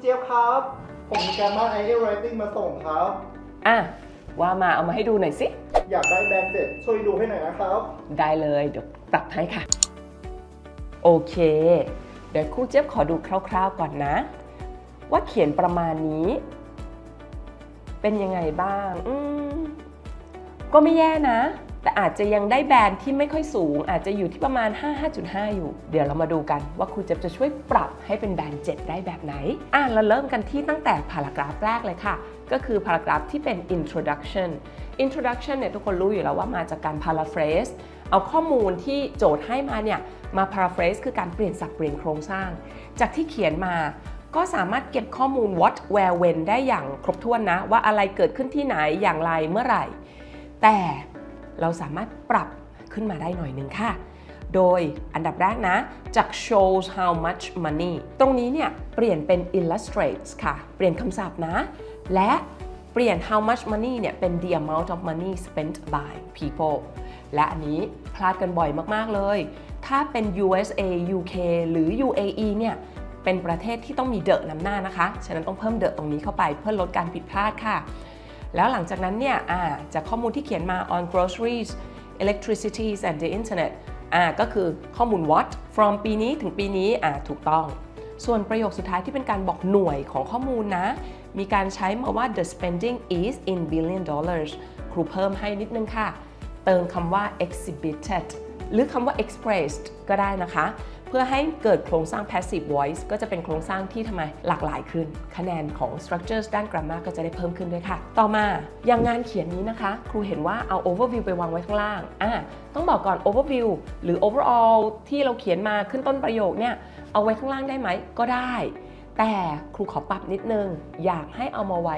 เจี๊ยบครับ ผมมีการบ้านไอเอลไรติ้งมาส่งครับ อะ ว่ามาเอามาให้ดูหน่อยสิ อยากได้แบรนด์เจ็ดช่วยดูให้หน่อยนะครับ ได้เลย เดี๋ยวปรับให้ค่ะ โอเค เดี๋ยวครูเจี๊ยบขอดูคร่าวๆก่อนนะ ว่าเขียนประมาณนี้ เป็นยังไงบ้าง อืม ก็ไม่แย่นะ แต่อาจจะยังได้แบรนด์ที่ไม่ค่อยสูง อาจจะอยู่ที่ประมาณ 5 5.5 อยู่ เดี๋ยวเรามาดูกันว่าครูเจี๊ยบจะช่วยปรับให้เป็นแบรนด์7ได้แบบไหน อะเราเริ่มกันที่ตั้งแต่พารากราฟแรกเลยค่ะ ก็คือพารากราฟที่เป็น introduction introduction เนี่ยทุกคนรู้อยู่แล้วว่ามาจากการ paraphrase เอาข้อมูลที่โจทย์ให้มาเนี่ยมา paraphrase คือการเปลี่ยนสับเปลี่ยนโครงสร้าง จากที่เขียนมาก็สามารถเก็บข้อมูล what where when ได้อย่างครบถ้วนนะ ว่าอะไรเกิดขึ้นที่ไหนอย่างไรเมื่อไหร่ แต่ เราสามารถปรับขึ้นมาได้หน่อยหนึ่งค่ะ โดยอันดับแรกนะ จาก shows how much money ตรงนี้เนี่ยเปลี่ยนเป็น illustrates ค่ะ เปลี่ยนคำศัพท์นะ และเปลี่ยน how much money เนี่ยเป็น the amount of money spent by people และอันนี้พลาดกันบ่อยมาก ๆ เลย ถ้าเป็น USA UK หรือ UAE เนี่ยเป็นประเทศที่ต้องมีเดอะนำหน้านะคะ ฉะนั้นต้องเพิ่มเดอะตรงนี้เข้าไปเพื่อลดการผิดพลาดค่ะ แล้วหลังจากนั้นเนี่ยจากข้อมูลที่เขียนมา on groceries electricity and the internet ก็คือข้อมูล what from ปีนี้ถึงปีนี้ถูกต้อง ส่วนประโยคสุดท้ายที่เป็นการบอกหน่วยของข้อมูลนะ มีการใช้มาว่า the spending is in billion dollars ครูเพิ่มให้นิดนึงค่ะ เติมคำว่า exhibited หรือคำว่า expressed ก็ได้นะคะ เพื่อให้เกิดโครงสร้าง passive voice ก็จะเป็นโครงสร้างที่ทำไมหลากหลายขึ้น คะแนนของ structures ด้าน grammar ก็จะได้เพิ่มขึ้นด้วยค่ะ ต่อมาอย่างงานเขียนนี้นะคะ ครูเห็นว่าเอา overview ไปวางไว้ข้างล่างอะต้องบอกก่อน overview หรือ overall ที่เราเขียนมาขึ้นต้นประโยคเนี่ยเอาไว้ข้างล่างได้ไหมก็ได้ แต่ครูขอปรับนิดนึงอยากให้เอามาไว้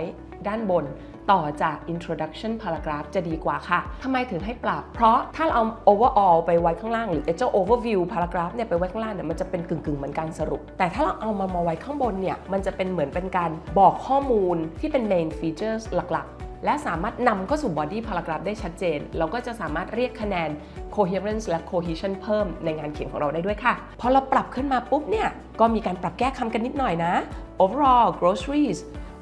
ด้านบน ต่อจาก introduction paragraph จะดีกว่าค่ะทำไมถึงให้ปรับ เพราะถ้าเราเอา overall ไปไว้ข้างล่าง หรือเจ้า overview paragraph เนี่ยไปไว้ข้างล่างเนี่ยมันจะเป็นกึ่งๆเหมือนการสรุป แต่ถ้าเราเอามามาไว้ข้างบนเนี่ยมันจะเป็นเหมือนเป็นการบอกข้อมูลที่เป็น main features หลักๆและสามารถนำเข้าสู่ body paragraph ได้ชัดเจน เราก็จะสามารถเรียกคะแนน coherence และ cohesion เพิ่มในงานเขียนของเราได้ด้วยค่ะ พอเราปรับขึ้นมาปุ๊บเนี่ย ก็มีการปรับแก้คำกันนิดหน่อยนะ overall groceries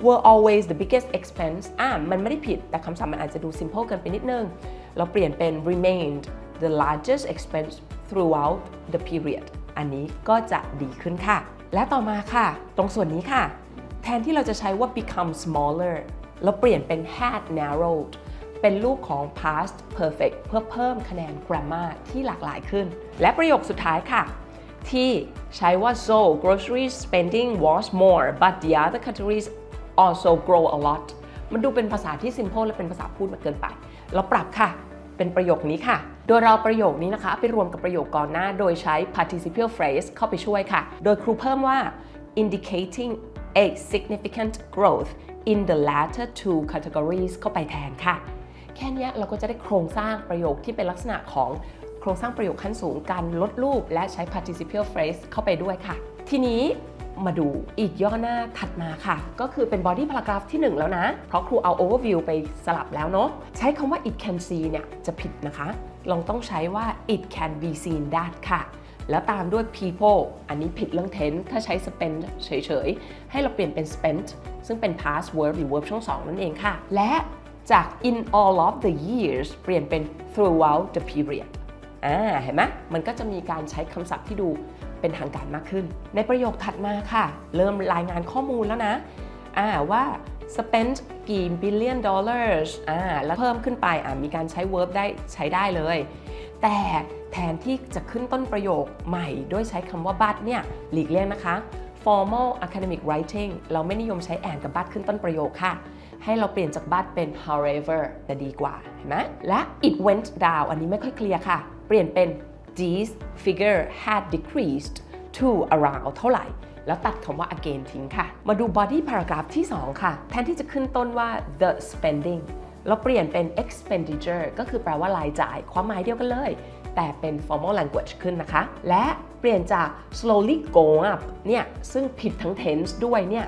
were always the biggest expense อ่ามันไม่ได้ผิด แต่คำศัพท์มันอาจจะดู simple เกินไปนิดนึง เราเปลี่ยนเป็น remained the largest expense throughout the period อันนี้ก็จะดีขึ้นค่ะ และต่อมาค่ะ ตรงส่วนนี้ค่ะ แทนที่เราจะใช้ว่า become smaller เราเปลี่ยนเป็น had narrowed เป็นรูปของ past perfect เพื่อเพิ่มคะแนน grammar ที่หลากหลายขึ้น และประโยคสุดท้ายค่ะ ที่ใช้ว่า so grocery spending was more but the other categories also grow a lot มันดูเป็นภาษาที่ simple และเป็นภาษาพูดมากเกินไป เราปรับค่ะ เป็นประโยคนี้ค่ะ โดยเราประโยคนี้นะคะ ไปรวมกับประโยคก่อนหน้า โดยใช้ participial phrase เข้าไปช่วยค่ะ โดยครูเพิ่มว่า indicating a significant growth in the latter two categories เข้าไปแทนค่ะ แค่นี้เราก็จะได้โครงสร้างประโยคที่เป็นลักษณะของโครงสร้างประโยคขั้นสูงการลดรูป และใช้ participial phrase เข้าไปด้วยค่ะ ทีนี้ มาดูอีกย่อหน้าถัดมาค่ะ ก็คือเป็น body paragraph ที่ 1 แล้วนะ เพราะครูเอา overview ไปสลับแล้วเนาะใช้คำว่า it can see เนี่ยจะผิดนะคะ ลองต้องใช้ว่า it can be seen that ค่ะ แล้วตามด้วย people อันนี้ผิดเรื่อง tense ถ้าใช้ spend เฉยๆ ให้เราเปลี่ยนเป็น spent ซึ่งเป็น past verb หรือ verb ช่องสองนั่นเองค่ะ และจาก in all of the years เปลี่ยนเป็น throughout the period อ่าเห็นไหมมันก็จะมีการใช้คำศัพท์ที่ดู เป็นทางการมากขึ้น ในประโยคถัดมาค่ะ เริ่มรายงานข้อมูลแล้วนะอ่าว่า spend กี่ billion dollars อ่าแล้วเพิ่มขึ้นไปอ่ามีการใช้ verb ได้ใช้ได้เลย แต่แทนที่จะขึ้นต้นประโยคใหม่ด้วยใช้คำว่า but เนี่ยหลีกเลี่ยงนะคะ formal academic writing เราไม่นิยมใช้ and กับ but ขึ้นต้นประโยคค่ะ ให้เราเปลี่ยนจาก but เป็น however จะดีกว่าเห็นไหมและ it went down อันนี้ไม่ค่อยเคลียร์ค่ะ เปลี่ยนเป็น these figure had decreased to around เท่าไหร่ แล้วตัดคำว่า again ทิ้งค่ะ มาดู body paragraph ที่ 2 ค่ะ แทนที่จะขึ้นต้นว่า the spending เราเปลี่ยนเป็น expenditure ก็คือแปลว่ารายจ่าย ความหมายเดียวกันเลย แต่เป็น formal language ขึ้นนะคะ และเปลี่ยนจาก slowly go up เนี่ย ซึ่งผิดทั้ง tense ด้วยเนี่ย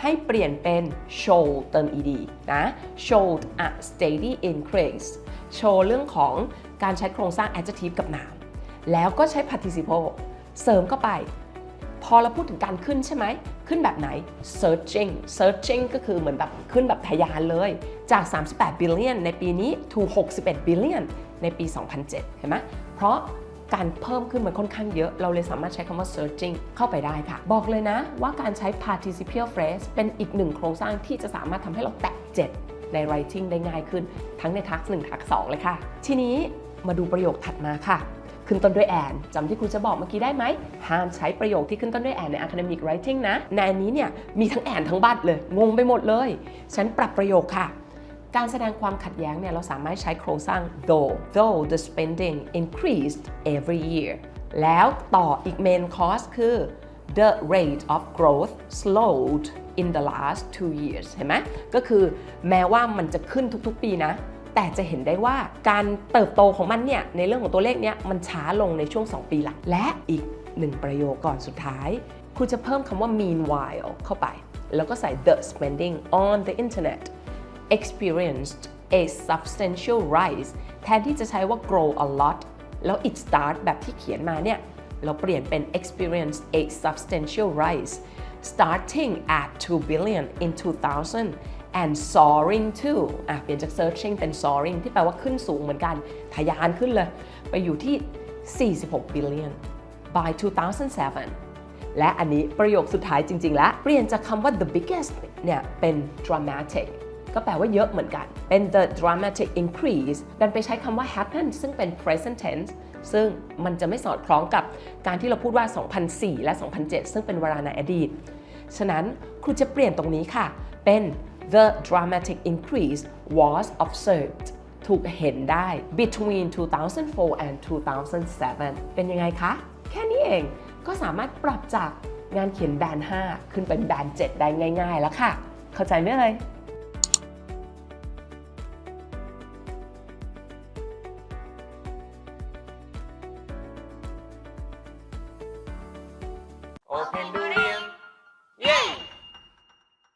ให้เปลี่ยนเป็น show เติม ed นะ showed a steady increase โชว์เรื่องของการใช้โครงสร้าง adjective กับ noun แล้วก็ใช้ participle เสริมเข้าไป พอเราพูดถึงการขึ้นใช่ไหม ขึ้นแบบไหน searching searching ก็คือเหมือนแบบขึ้นแบบทะยานเลย จาก 38 billion ในปีนี้ to 61 billion ในปี 2007 เห็นไหมเพราะการเพิ่มขึ้นมันค่อนข้างเยอะ เราเลยสามารถใช้คำว่า searching เข้าไปได้ค่ะ บอกเลยนะว่าการใช้ participial phrase เป็นอีกหนึ่งโครงสร้างที่จะสามารถทำให้เราแตะ 7 ใน writing ได้ง่ายขึ้น ทั้งในทักษ1ทัก2เลยค่ะ ทีนี้มาดูประโยคถัดมาค่ะ ขึ้นต้นด้วยแอนจำที่ครูจะบอกเมื่อกี้ได้ไหมห้ามใช้ประโยคที่ขึ้นต้นด้วยแอนใน academic writing นะ ในอันนี้เนี่ยมีทั้งแอนทั้งบัตเลย งงไปหมดเลย ฉันปรับประโยคค่ะการแสดงความขัดแย้งเนี่ยเราสามารถใช้โครงสร้าง though though the spending increased every year แล้วต่ออีก main cause คือ the rate of growth slowed in the last two years เห็นไหมก็คือแม้ว่ามันจะขึ้นทุกๆปีนะ แต่จะเห็นได้ว่าการเติบโตของมันเนี่ยในเรื่องของตัวเลขเนี่ยมันช้าลงในช่วง 2 ปีหลัง และอีกหนึ่งประโยคก่อนสุดท้ายครูจะเพิ่มคำว่า meanwhile เข้าไป แล้วก็ใส่ the spending on the internet experienced a substantial rise แทนที่จะใช้ว่า grow a lot แล้ว it start แบบที่เขียนมาเนี่ย เราเปลี่ยนเป็น experience a substantial rise starting at 2 billion in 2000 and soaring to อะเปลี่ยนจาก searching เป็น soaring ที่แปลว่าขึ้นสูงเหมือนกัน ทะยานขึ้นเลย ไปอยู่ที่ 46 billion by 2007 และอันนี้ประโยคสุดท้ายจริง ๆ แล้ว เปลี่ยนจากคำว่า the biggest เนี่ย เป็น dramatic ก็แปลว่าเยอะเหมือนกัน เป็น the dramatic increase ดันไปใช้คำว่า happen ซึ่งเป็น present tense ซึ่งมันจะไม่สอดคล้องกับการที่เราพูดว่า 2004 และ 2007 ซึ่งเป็นเวลาในอดีต ฉะนั้นครูจะเปลี่ยนตรงนี้ค่ะ เป็น the dramatic increase was observed ถูกเห็นได้ between 2004 and 2007 เป็นยังไงคะ แค่นี้เองก็สามารถปรับจากงานเขียนแบน 5 ขึ้นเป็นแบน 7 ได้ง่าย ๆ แล้วค่ะ เข้าใจไหมเลย